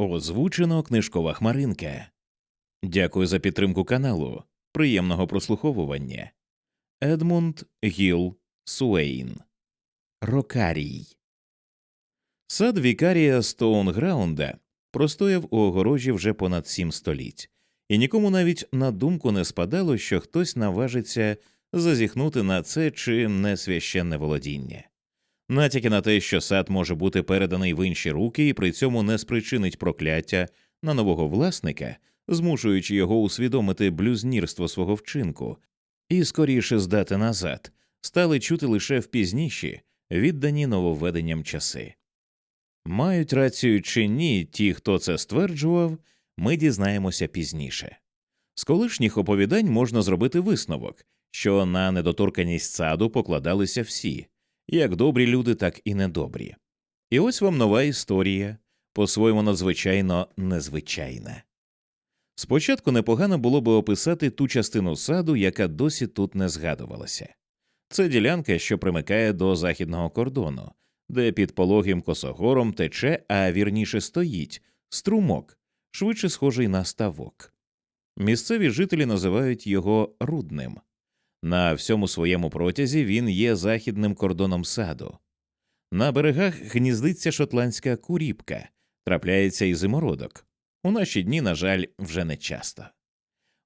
Озвучено книжкова хмаринка. Дякую за підтримку каналу. Приємного прослуховування. Едмунд Гіл Суейн. Рокарій. Сад Вікарія Стоунграунда простояв у огорожі вже понад сім століть, і нікому навіть на думку не спадало, що хтось наважиться зазіхнути на це чи несвященне володіння. Натяки на те, що сад може бути переданий в інші руки і при цьому не спричинить прокляття на нового власника, змушуючи його усвідомити блюзнірство свого вчинку і скоріше здати назад, стали чути лише в пізніші, віддані нововведенням часи. Мають рацію чи ні ті, хто це стверджував, ми дізнаємося пізніше. З колишніх оповідань можна зробити висновок, що на недоторканість саду покладалися всі, як добрі люди, так і недобрі. І ось вам нова історія, по-своєму надзвичайно незвичайна. Спочатку непогано було би описати ту частину саду, яка досі тут не згадувалася. Це ділянка, що примикає до західного кордону, де під пологим косогором тече, а вірніше стоїть струмок, швидше схожий на ставок. Місцеві жителі називають його рудним. На всьому своєму протязі він є західним кордоном саду. На берегах гніздиться шотландська куріпка, трапляється і зимородок. У наші дні, на жаль, вже не часто.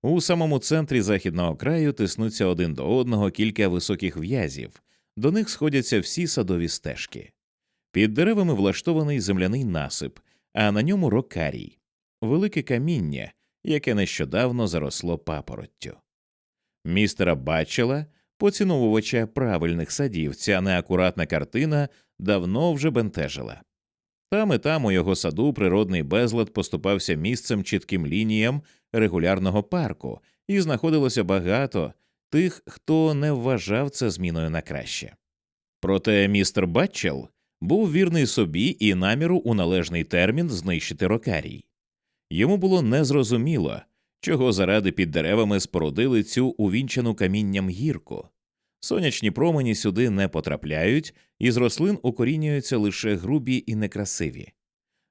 У самому центрі західного краю тиснуться один до одного кілька високих в'язів, до них сходяться всі садові стежки. Під деревами влаштований земляний насип, а на ньому рокарій, велике каміння, яке нещодавно заросло папороттю. Містера Бачела, поціновувача правильних садів, ця неакуратна картина давно вже бентежила. Там і там у його саду природний безлад поступався місцем чітким лініям регулярного парку, і знаходилося багато тих, хто не вважав це зміною на краще. Проте містер Батчел був вірний собі і наміру у належний термін знищити рокарій. Йому було незрозуміло, чого заради під деревами спорудили цю увінчану камінням гірку. Сонячні промені сюди не потрапляють, і з рослин укорінюються лише грубі і некрасиві.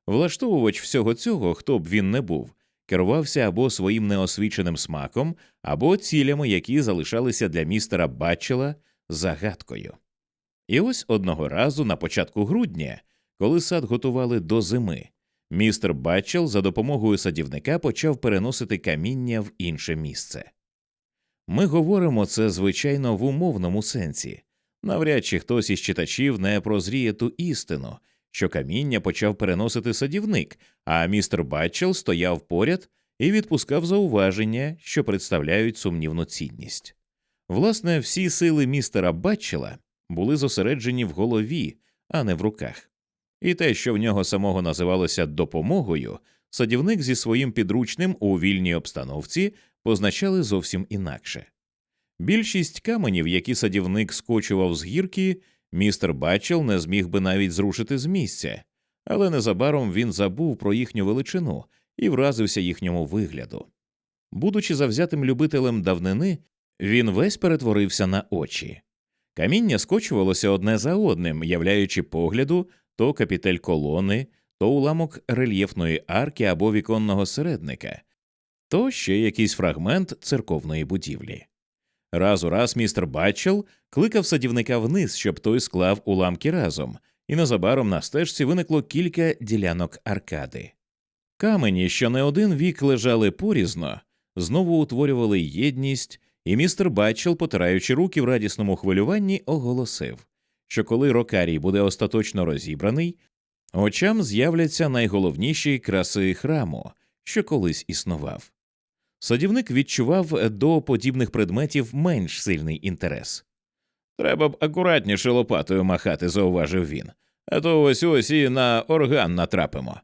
Влаштовувач всього цього, хто б він не був, керувався або своїм неосвіченим смаком, або цілями, які залишалися для містера Батчела загадкою. І ось одного разу на початку грудня, коли сад готували до зими, містер Батчел за допомогою садівника почав переносити каміння в інше місце. Ми говоримо це, звичайно, в умовному сенсі. Навряд чи хтось із читачів не прозріє ту істину, що каміння почав переносити садівник, а містер Батчел стояв поряд і відпускав зауваження, що представляють сумнівну цінність. Власне, всі сили містера Батчела були зосереджені в голові, а не в руках. І те, що в нього самого називалося допомогою, садівник зі своїм підручним у вільній обстановці позначали зовсім інакше. Більшість каменів, які садівник скочував з гірки, містер Бачел не зміг би навіть зрушити з місця, але незабаром він забув про їхню величину і вразився їхньому вигляду. Будучи завзятим любителем давнини, він весь перетворився на очі. Каміння скочувалося одне за одним, являючи погляду то капітель колони, то уламок рельєфної арки або віконного середника, то ще якийсь фрагмент церковної будівлі. Раз у раз містер Батчел кликав садівника вниз, щоб той склав уламки разом, і незабаром на стежці виникло кілька ділянок аркади. Камені, що не один вік лежали порізно, знову утворювали єдність, і містер Батчел, потираючи руки в радісному хвилюванні, оголосив, що коли рокарій буде остаточно розібраний, очам з'являться найголовніші краси храму, що колись існував. Садівник відчував до подібних предметів менш сильний інтерес. Треба б акуратніше лопатою махати, зауважив він, а то ось ось і на орган натрапимо.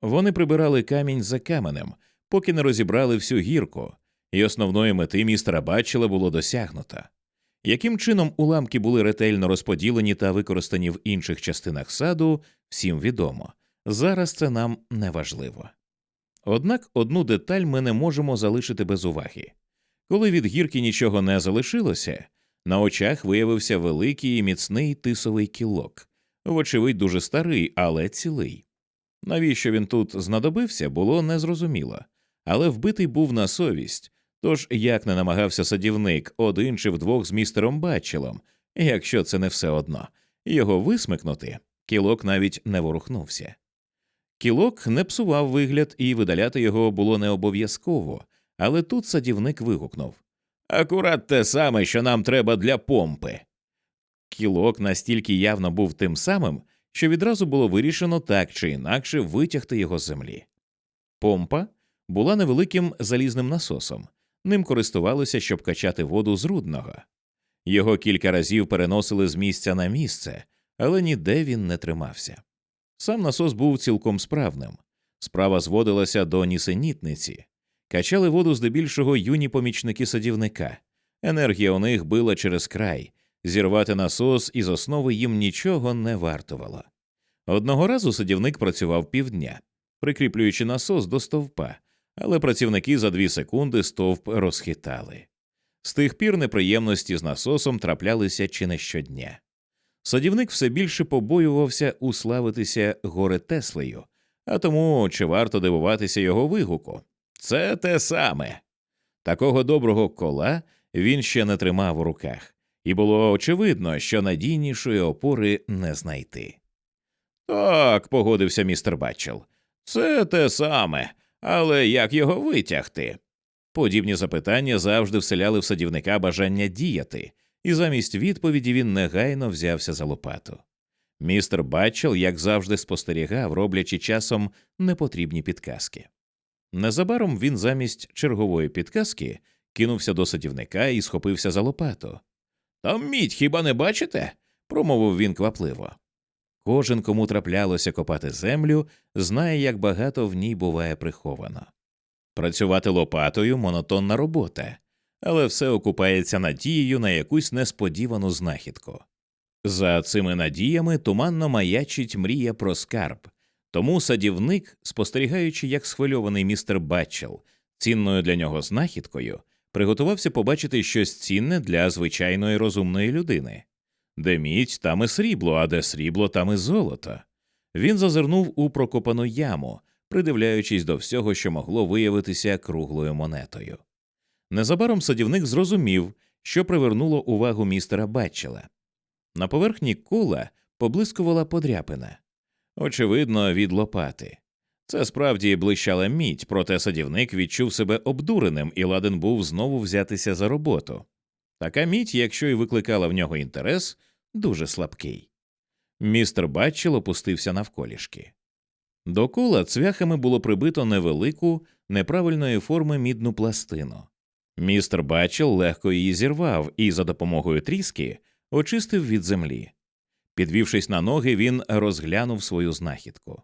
Вони прибирали камінь за каменем, поки не розібрали всю гірку, і основної мети містера Батчела було досягнуто. Яким чином уламки були ретельно розподілені та використані в інших частинах саду, всім відомо. Зараз це нам не важливо. Однак одну деталь ми не можемо залишити без уваги. Коли від гірки нічого не залишилося, на очах виявився великий і міцний тисовий кілок, вочевидь, дуже старий, але цілий. Навіщо він тут знадобився, було незрозуміло, але вбитий був на совість. Тож як не намагався садівник один чи вдвох з містером Батчелом, якщо це не все одно, його висмикнути, кілок навіть не ворухнувся. Кілок не псував вигляд, і видаляти його було не обов'язково, але тут садівник вигукнув Акурат те саме, що нам треба для помпи. Кілок настільки явно був тим самим, що відразу було вирішено так чи інакше витягти його з землі. Помпа була невеликим залізним насосом, ним користувалися, щоб качати воду з рудного. Його кілька разів переносили з місця на місце, але ніде він не тримався. Сам насос був цілком справним. Справа зводилася до нісенітниці, качали воду здебільшого юні помічники садівника. Енергія у них била через край, зірвати насос із основи їм нічого не вартувало. Одного разу садівник працював півдня, прикріплюючи насос до стовпа, але працівники за дві секунди стовп розхитали. З тих пір неприємності з насосом траплялися чи не щодня. Садівник все більше побоювався уславитися горе Теслею, а тому чи варто дивуватися його вигуку? Це те саме. Такого доброго кола він ще не тримав у руках, і було очевидно, що надійнішої опори не знайти. Так, погодився містер Батчел. Це те саме, але як його витягти? Подібні запитання завжди вселяли в садівника бажання діяти, і замість відповіді він негайно взявся за лопату. Містер Батчел, як завжди, спостерігав, роблячи часом непотрібні підказки. Незабаром він замість чергової підказки кинувся до садівника і схопився за лопату. Там мідь хіба не бачите? промовив він квапливо. Кожен, кому траплялося копати землю, знає, як багато в ній буває приховано. Працювати лопатою монотонна робота, але все окупається надією на якусь несподівану знахідку. За цими надіями туманно маячить мрія про скарб, тому садівник, спостерігаючи, як схвильований містер Батчел, цінною для нього знахідкою, приготувався побачити щось цінне для звичайної розумної людини. Де мідь, там і срібло, а де срібло, там і золото. Він зазирнув у прокопану яму, придивляючись до всього, що могло виявитися круглою монетою. Незабаром садівник зрозумів, що привернуло увагу містера Батчела. На поверхні кола поблискувала подряпина, очевидно, від лопати. Це справді блищала мідь, проте садівник відчув себе обдуреним і ладен був знову взятися за роботу. Така мідь, якщо й викликала в нього інтерес, дуже слабкий. Містер Батчел опустився навколішки. До кола цвяхами було прибито невелику, неправильної форми мідну пластину. Містер Батчел легко її зірвав і за допомогою тріски очистив від землі. Підвівшись на ноги, він розглянув свою знахідку.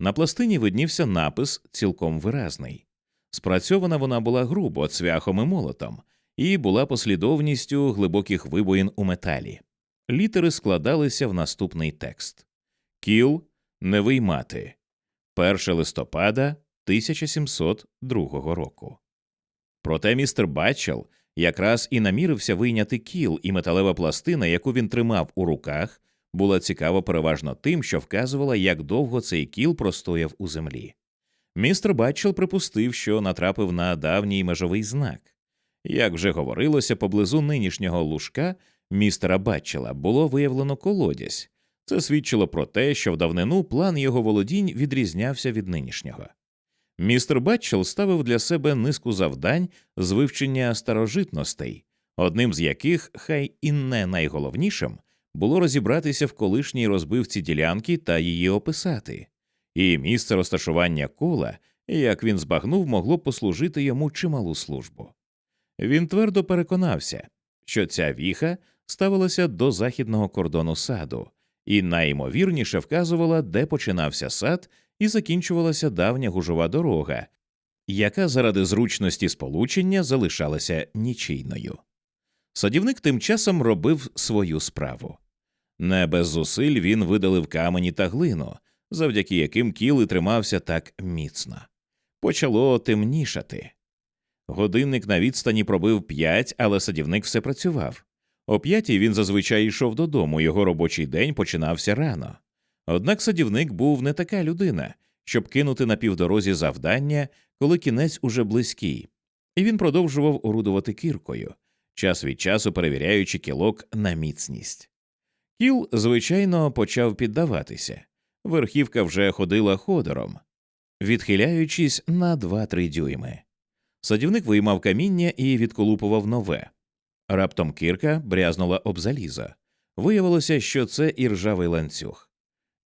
На пластині виднівся напис цілком виразний. Спрацьована вона була грубо, цвяхом і молотом, і була послідовністю глибоких вибоїн у металі. Літери складалися в наступний текст Кіл не виймати 1 листопада 1702 року. Проте містер Батчел якраз і намірився вийняти кіл, і металева пластина, яку він тримав у руках, була цікава переважно тим, що вказувала, як довго цей кіл простояв у землі. Містер Батчел припустив, що натрапив на давній межовий знак. Як вже говорилося, поблизу нинішнього лужка містера Батчела було виявлено колодязь. Це свідчило про те, що в давнину план його володінь відрізнявся від нинішнього. Містер Батчел ставив для себе низку завдань з вивчення старожитностей, одним з яких, хай і не найголовнішим, було розібратися в колишній розбивці ділянки та її описати, і місце розташування кола, як він збагнув, могло послужити йому чималу службу. Він твердо переконався, що ця віха ставилася до західного кордону саду, і найімовірніше вказувала, де починався сад і закінчувалася давня гужова дорога, яка заради зручності сполучення залишалася нічийною. Садівник тим часом робив свою справу. Не без зусиль він видалив камені та глину, завдяки яким кіл тримався так міцно. Почало темнішати. Годинник на відстані пробив п'ять, але садівник все працював. О п'ятій він зазвичай йшов додому, його робочий день починався рано. Однак садівник був не така людина, щоб кинути на півдорозі завдання, коли кінець уже близький, і він продовжував орудувати кіркою, час від часу перевіряючи кілок на міцність. Кіл, звичайно, почав піддаватися. Верхівка вже ходила ходором, відхиляючись на 2-3 дюйми. Садівник виймав каміння і відколупував нове. Раптом кірка брязнула об залізо. Виявилося, що це іржавий ланцюг.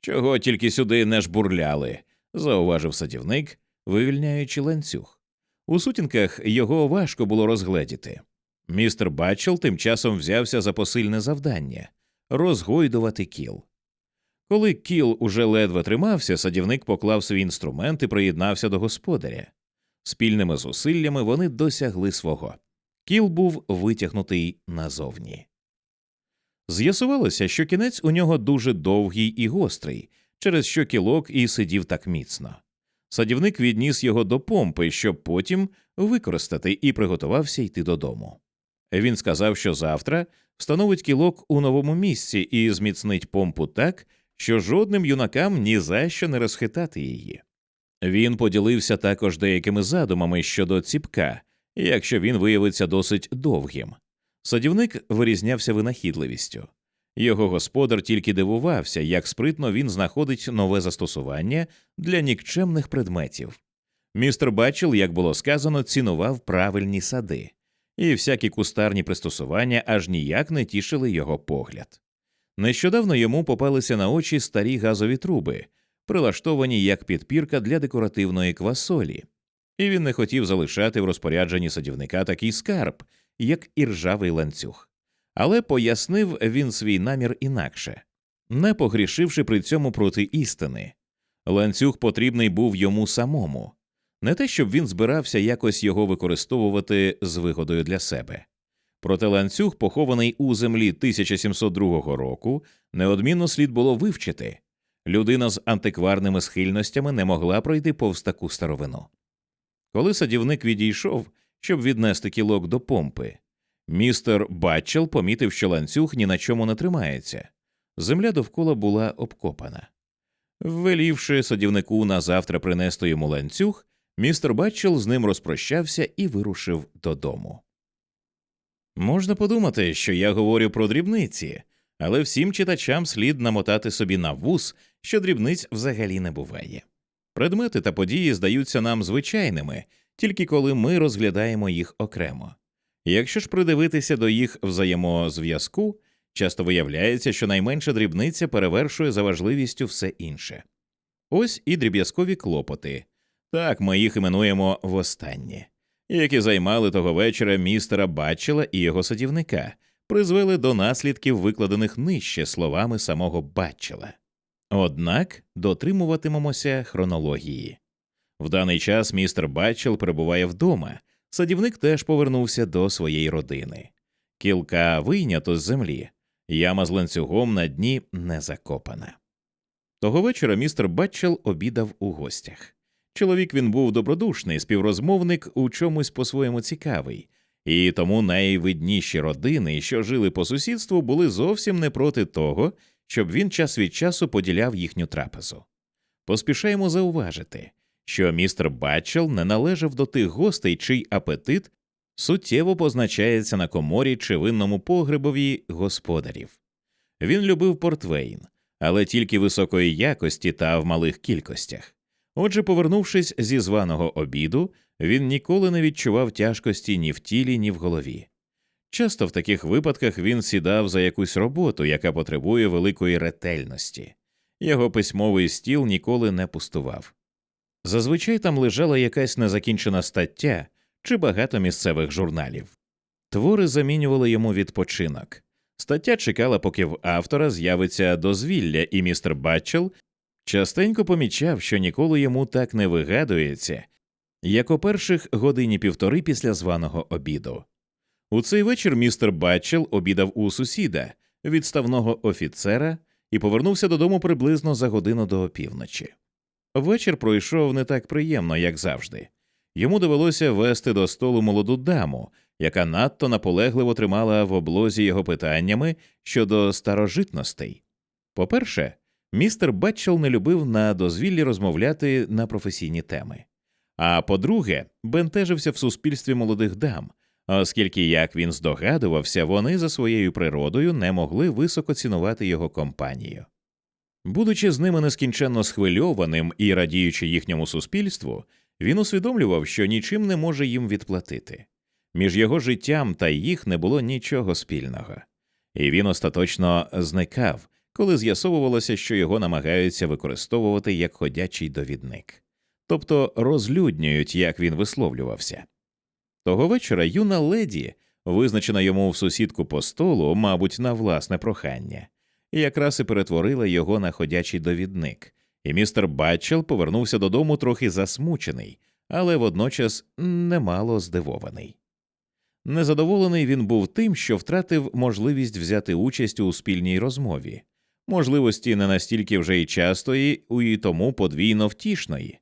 Чого тільки сюди не жбурляли, зауважив садівник, вивільняючи ланцюг. У сутінках його важко було розгледіти. Містер Батчел тим часом взявся за посильне завдання розгойдувати кіл. Коли кіл уже ледве тримався, садівник поклав свій інструмент і приєднався до господаря. Спільними зусиллями вони досягли свого. Кіл був витягнутий назовні. З'ясувалося, що кінець у нього дуже довгий і гострий, через що кілок і сидів так міцно. Садівник відніс його до помпи, щоб потім використати, і приготувався йти додому. Він сказав, що завтра встановить кілок у новому місці і зміцнить помпу так, що жодним юнакам ні за що не розхитати її. Він поділився також деякими задумами щодо ціпка, якщо він виявиться досить довгим. Садівник вирізнявся винахідливістю. Його господар тільки дивувався, як спритно він знаходить нове застосування для нікчемних предметів. Містер Бачел, як було сказано, цінував правильні сади, і всякі кустарні пристосування аж ніяк не тішили його погляд. Нещодавно йому попалися на очі старі газові труби, прилаштовані як підпірка для декоративної квасолі, і він не хотів залишати в розпорядженні садівника такий скарб, як іржавий ланцюг. Але пояснив він свій намір інакше, не погрішивши при цьому проти істини. Ланцюг потрібний був йому самому, не те, щоб він збирався якось його використовувати з вигодою для себе. Проте ланцюг, похований у землі 1702 року, неодмінно слід було вивчити. Людина з антикварними схильностями не могла пройти повз таку старовину. Коли садівник відійшов, щоб віднести кілок до помпи, містер Батчел помітив, що ланцюг ні на чому не тримається. Земля довкола була обкопана. Велівши садівнику на завтра принести йому ланцюг, містер Батчел з ним розпрощався і вирушив додому. Можна подумати, що я говорю про дрібниці, але всім читачам слід намотати собі на вус, що дрібниць взагалі не буває. Предмети та події здаються нам звичайними, тільки коли ми розглядаємо їх окремо. Якщо ж придивитися до їх взаємозв'язку, часто виявляється, що найменша дрібниця перевершує за важливістю все інше. Ось і дріб'язкові клопоти так ми їх іменуємо востаннє, які займали того вечора містера Батчела і його садівника, призвели до наслідків, викладених нижче словами самого Батчела. Однак дотримуватимемося хронології. В даний час містер Батчел перебуває вдома, садівник теж повернувся до своєї родини. Кілка вийнято з землі, яма з ланцюгом на дні не закопана. Того вечора містер Батчел обідав у гостях. Чоловік він був добродушний, співрозмовник у чомусь по-своєму цікавий, і тому найвидніші родини, що жили по сусідству, були зовсім не проти того, щоб він час від часу поділяв їхню трапезу. Поспішаємо зауважити, що містер Батчел не належав до тих гостей, чий апетит суттєво позначається на коморі чи винному погребові господарів. Він любив портвейн, але тільки високої якості та в малих кількостях. Отже, повернувшись зі званого обіду, він ніколи не відчував тяжкості ні в тілі, ні в голові. Часто в таких випадках він сідав за якусь роботу, яка потребує великої ретельності. Його письмовий стіл ніколи не пустував. Зазвичай там лежала якась незакінчена стаття чи багато місцевих журналів. Твори замінювали йому відпочинок. Стаття чекала, поки в автора з'явиться дозвілля, і містер Батчел частенько помічав, що ніколи йому так не вигадується, як о перших годині півтори після званого обіду. У цей вечір містер Батчел обідав у сусіда, відставного офіцера, і повернувся додому приблизно за годину до опівночі. Вечір пройшов не так приємно, як завжди. Йому довелося вести до столу молоду даму, яка надто наполегливо тримала в облозі його питаннями щодо старожитностей. По перше, Містер Батчел не любив на дозвіллі розмовляти на професійні теми. А по-друге, бентежився в суспільстві молодих дам, оскільки, як він здогадувався, вони за своєю природою не могли високо цінувати його компанію. Будучи з ними нескінченно схвильованим і радіючи їхньому суспільству, він усвідомлював, що нічим не може їм відплатити. Між його життям та їх не було нічого спільного, і він остаточно зникав, коли з'ясовувалося, що його намагаються використовувати як ходячий довідник, тобто розлюднюють, як він висловлювався. Того вечора юна леді, визначена йому в сусідку по столу, мабуть, на власне прохання, якраз і перетворила його на ходячий довідник, і містер Батчел повернувся додому трохи засмучений, але водночас немало здивований. Незадоволений він був тим, що втратив можливість взяти участь у спільній розмові, можливості не настільки вже й частої, і тому подвійно втішної,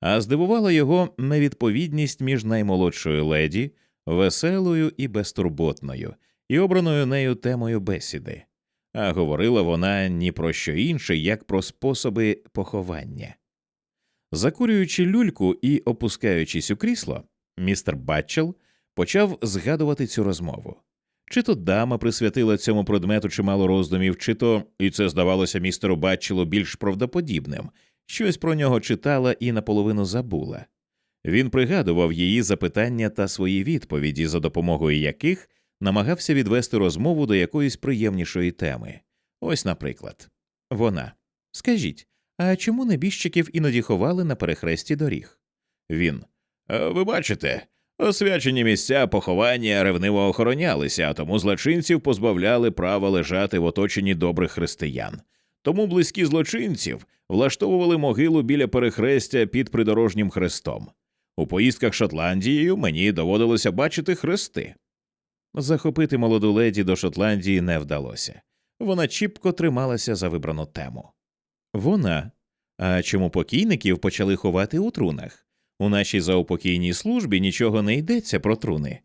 а здивувала його невідповідність між наймолодшою леді, веселою і безтурботною, і обраною нею темою бесіди, а говорила вона ні про що інше, як про способи поховання. Закурюючи люльку і опускаючись у крісло, містер Батчел почав згадувати цю розмову. Чи то дама присвятила цьому предмету чимало роздумів, чи то, і це здавалося містеру Батчелу більш правдоподібним, щось про нього читала і наполовину забула. Він пригадував її запитання та свої відповіді, за допомогою яких намагався відвести розмову до якоїсь приємнішої теми. Ось, наприклад, вона скажіть, а чому небіжчиків іноді ховали на перехресті доріг? Він. Ви бачите, освячені місця поховання ревниво охоронялися, а тому злочинців позбавляли права лежати в оточенні добрих християн. Тому близькі злочинців влаштовували могилу біля перехрестя під придорожнім хрестом. У поїздках Шотландією мені доводилося бачити хрести. Захопити молоду леді до Шотландії не вдалося. Вона чіпко трималася за вибрану тему. Вона. А чому покійників почали ховати у трунах? У нашій заупокійній службі нічого не йдеться про труни.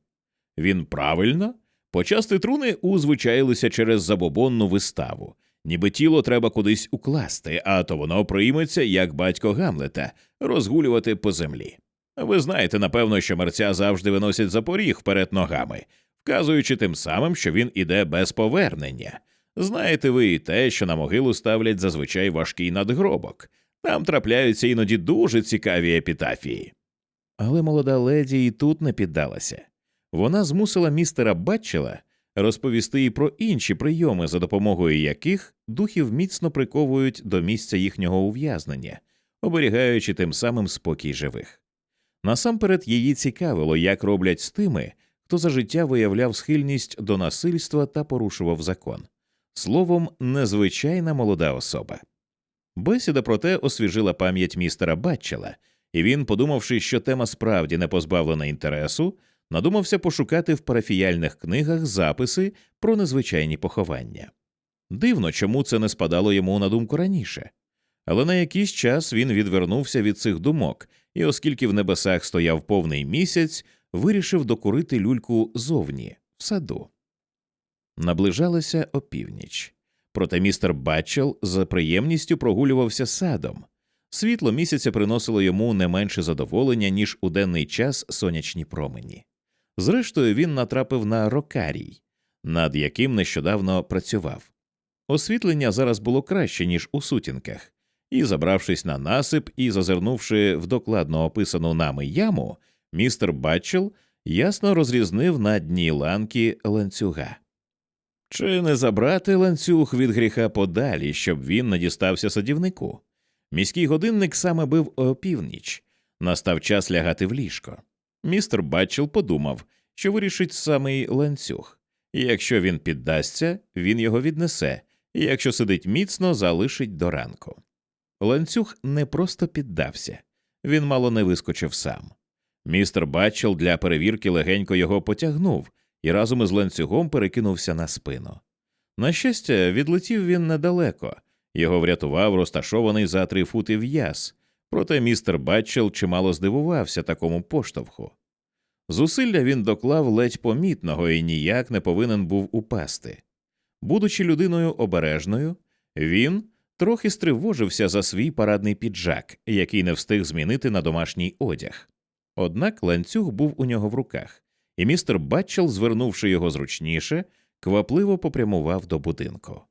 Він правильно почасти труни узвичаїлися через забобонну виставу, ніби тіло треба кудись укласти, а то воно прийметься, як батько Гамлета, розгулювати по землі. Ви знаєте, напевно, що мерця завжди виносять за поріг вперед ногами, вказуючи тим самим, що він іде без повернення. Знаєте ви і те, що на могилу ставлять зазвичай важкий надгробок. Там трапляються іноді дуже цікаві епітафії. Але молода леді і тут не піддалася. Вона змусила містера Батчела розповісти і про інші прийоми, за допомогою яких духів міцно приковують до місця їхнього ув'язнення, оберігаючи тим самим спокій живих. Насамперед її цікавило, як роблять з тими, хто за життя виявляв схильність до насильства та порушував закон. Словом, незвичайна молода особа. Бесіда проте освіжила пам'ять містера Батчела, і він, подумавши, що тема справді не позбавлена інтересу, надумався пошукати в парафіяльних книгах записи про незвичайні поховання. Дивно, чому це не спадало йому на думку раніше. Але на якийсь час він відвернувся від цих думок, і, оскільки в небесах стояв повний місяць, вирішив докурити люльку зовні, в саду. Наближалася опівніч. Проте містер Батчел з приємністю прогулювався садом. Світло місяця приносило йому не менше задоволення, ніж у денний час сонячні промені. Зрештою, він натрапив на рокарій, над яким нещодавно працював. Освітлення зараз було краще, ніж у сутінках, і, забравшись на насип і зазирнувши в докладно описану нами яму, містер Батчел ясно розрізнив на дні ланки ланцюга. Чи не забрати ланцюг від гріха подалі, щоб він не дістався садівнику? Міський годинник саме бив опівніч, настав час лягати в ліжко. Містер Батчел подумав, що вирішить самий ланцюг, якщо він піддасться, він його віднесе, і якщо сидить міцно, залишить до ранку. Ланцюг не просто піддався, він мало не вискочив сам. Містер Батчел для перевірки легенько його потягнув і разом із ланцюгом перекинувся на спину. На щастя, відлетів він недалеко, його врятував розташований за три фути в'яз, проте містер Батчел чимало здивувався такому поштовху. Зусилля він доклав ледь помітного і ніяк не повинен був упасти. Будучи людиною обережною, він трохи стривожився за свій парадний піджак, який не встиг змінити на домашній одяг. Однак ланцюг був у нього в руках, і містер Батчел, звернувши його зручніше, квапливо попрямував до будинку.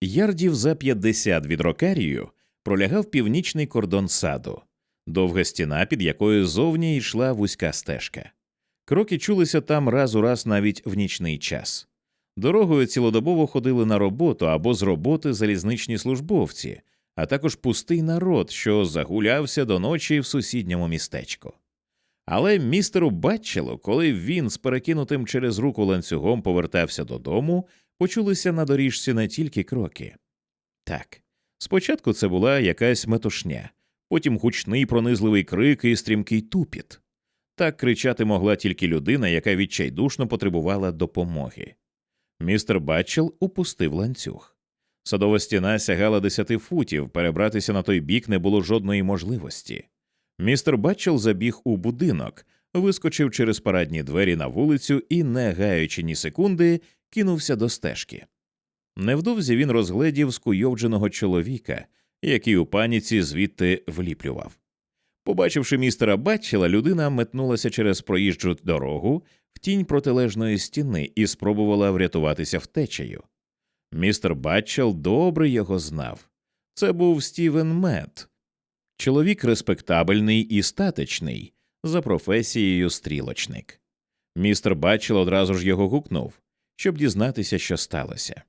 Ярдів за 50 від рокарію пролягав північний кордон саду, довга стіна, під якою зовні йшла вузька стежка. Кроки чулися там раз у раз навіть в нічний час. Дорогою цілодобово ходили на роботу або з роботи залізничні службовці, а також пустий народ, що загулявся до ночі в сусідньому містечку. Але містеру Батчелу, коли він з перекинутим через руку ланцюгом повертався додому, почулися на доріжці не тільки кроки. Так, спочатку це була якась метушня, потім гучний пронизливий крик і стрімкий тупіт. Так кричати могла тільки людина, яка відчайдушно потребувала допомоги. Містер Батчел упустив ланцюг. Садова стіна сягала десяти футів, перебратися на той бік не було жодної можливості. Містер Батчел забіг у будинок, вискочив через парадні двері на вулицю і, не гаючи ні секунди, кинувся до стежки. Невдовзі він розгледів скуйовдженого чоловіка, який у паніці звідти вліплював. Побачивши містера Батчела, людина метнулася через проїжджу дорогу в тінь протилежної стіни і спробувала врятуватися втечею. Містер Батчел добре його знав. Це був Стівен Мет, чоловік респектабельний і статечний, за професією стрілочник. Містер Батчел одразу ж його гукнув, щоб дізнатися, що сталося.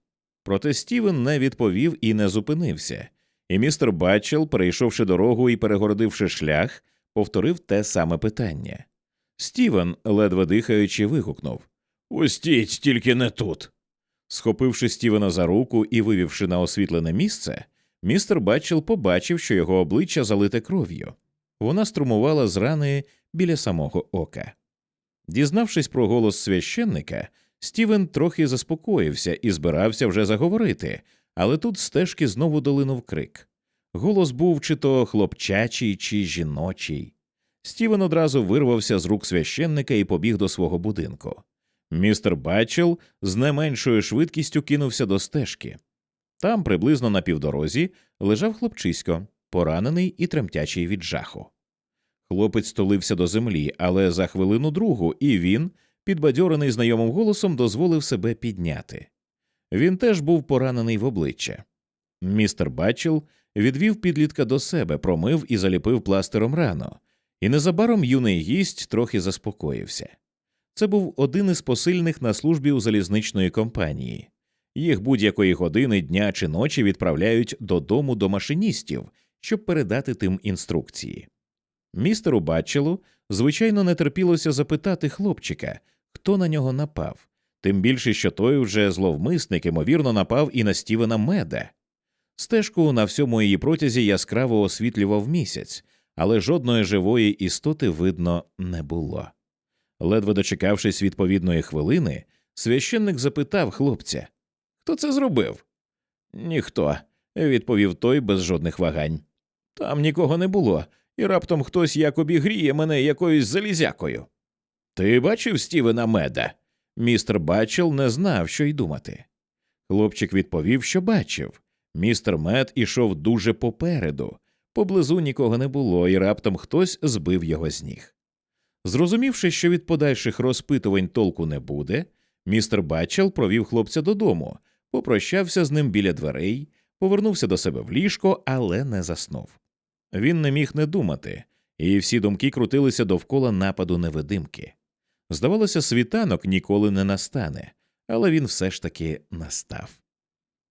Проте Стівен не відповів і не зупинився, і містер Батчел, перейшовши дорогу і перегородивши шлях, повторив те саме питання. Стівен, ледве дихаючи, вигукнув Устіть, тільки не тут. Схопивши Стівена за руку і вивівши на освітлене місце, містер Батчел побачив, що його обличчя залите кров'ю. Вона струмувала з рани біля самого ока. Дізнавшись про голос священника, Стівен трохи заспокоївся і збирався вже заговорити, але тут стежки знову долинув крик. Голос був чи то хлопчачий, чи жіночий. Стівен одразу вирвався з рук священника і побіг до свого будинку. Містер Батчел з не меншою швидкістю кинувся до стежки. Там, приблизно на півдорозі, лежав хлопчисько, поранений і тремтячий від жаху. Хлопець столився до землі, але за хвилину другу і він, підбадьорений знайомим голосом, дозволив себе підняти. Він теж був поранений в обличчя. Містер Батчел відвів підлітка до себе, промив і заліпив пластиром рану, і незабаром юний гість трохи заспокоївся. Це був один із посильних на службі у залізничної компанії. Їх будь-якої години, дня чи ночі відправляють додому до машиністів, щоб передати тим інструкції. Містеру Батчелу, звичайно, не терпілося запитати хлопчика, хто на нього напав, тим більше, що той вже зловмисник, ймовірно, напав і на Стівена Меда. Стежку на всьому її протязі яскраво освітлював місяць, але жодної живої істоти видно не було. Ледве дочекавшись відповідної хвилини, священник запитав хлопця Хто це зробив? Ніхто, відповів той без жодних вагань. Там нікого не було, і раптом хтось як обігріє мене якоюсь залізякою. Ти бачив Стівена Меда? Містер Бачел не знав, що й думати. Хлопчик відповів, що бачив. Містер Мед ішов дуже попереду, поблизу нікого не було, і раптом хтось збив його з ніг. Зрозумівши, що від подальших розпитувань толку не буде, містер Бачел провів хлопця додому, попрощався з ним біля дверей, повернувся до себе в ліжко, але не заснув. Він не міг не думати, і всі думки крутилися довкола нападу невидимки. Здавалося, світанок ніколи не настане, але він все ж таки настав.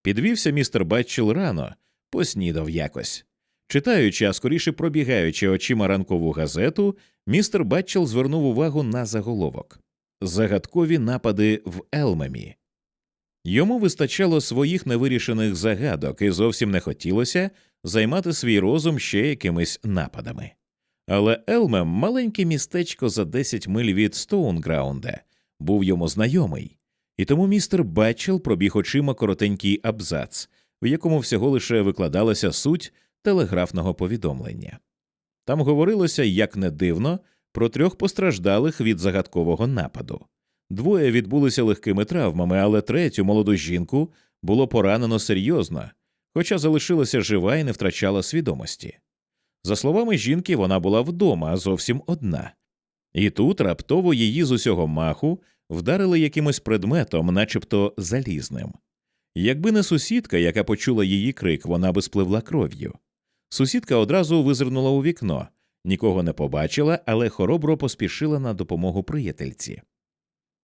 Підвівся містер Батчел рано, поснідав якось. Читаючи, а скоріше пробігаючи очима ранкову газету, містер Батчел звернув увагу на заголовок загадкові напади в Елмемі. Йому вистачало своїх невирішених загадок і зовсім не хотілося займати свій розум ще якимись нападами. Але Елмем, маленьке містечко за 10 миль від Стоунграунда, був йому знайомий, і тому містер Батчел пробіг очима коротенький абзац, в якому всього лише викладалася суть телеграфного повідомлення. Там говорилося, як не дивно, про трьох постраждалих від загадкового нападу. Двоє відбулися легкими травмами, але третю молоду жінку було поранено серйозно, хоча залишилася жива і не втрачала свідомості. За словами жінки, вона була вдома зовсім одна, і тут раптово її з усього маху вдарили якимось предметом, начебто залізним. Якби не сусідка, яка почула її крик, вона би спливла кров'ю. Сусідка одразу визирнула у вікно, нікого не побачила, але хоробро поспішила на допомогу приятельці.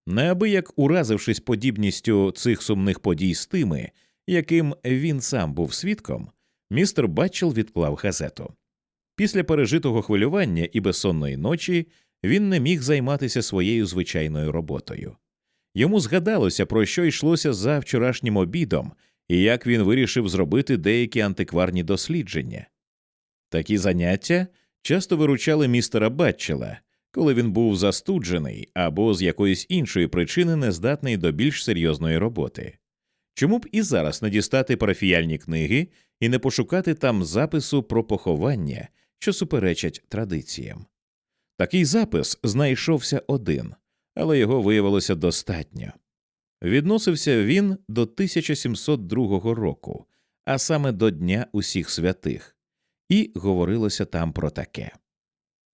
Неабияк уразившись подібністю цих сумних подій з тими, яким він сам був свідком, містер Батчел відклав газету. Після пережитого хвилювання і безсонної ночі він не міг займатися своєю звичайною роботою. Йому згадалося, про що йшлося за вчорашнім обідом і як він вирішив зробити деякі антикварні дослідження. Такі заняття часто виручали містера Батчела, коли він був застуджений або з якоїсь іншої причини нездатний до більш серйозної роботи. Чому б і зараз не дістати парафіяльні книги і не пошукати там запису про поховання, що суперечать традиціям? Такий запис знайшовся один, але його виявилося достатньо. Відносився він до 1702 року, а саме до Дня усіх святих, і говорилося там про таке.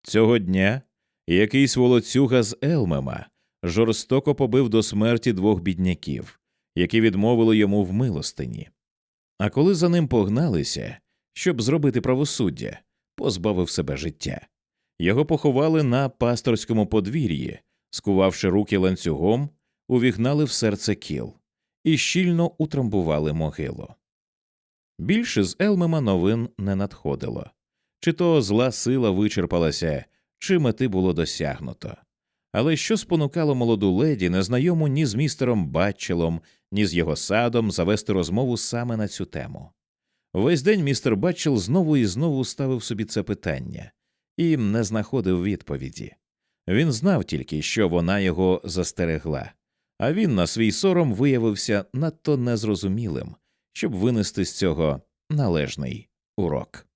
Цього дня якийсь волоцюга з Елмема жорстоко побив до смерті двох бідняків, які відмовили йому в милостині. А коли за ним погналися, щоб зробити правосуддя, позбавив себе життя. Його поховали на пасторському подвір'ї, скувавши руки ланцюгом, увігнали в серце кіл і щільно утрамбували могилу. Більше з Елмема новин не надходило чи то зла сила вичерпалася, чи мети було досягнуто. Але що спонукало молоду леді, незнайому ні з містером Батчелом, ні з його садом завести розмову саме на цю тему? Весь день містер Батчел знову і знову ставив собі це питання і не знаходив відповіді. Він знав тільки, що вона його застерегла, а він на свій сором виявився надто незрозумілим, щоб винести з цього належний урок.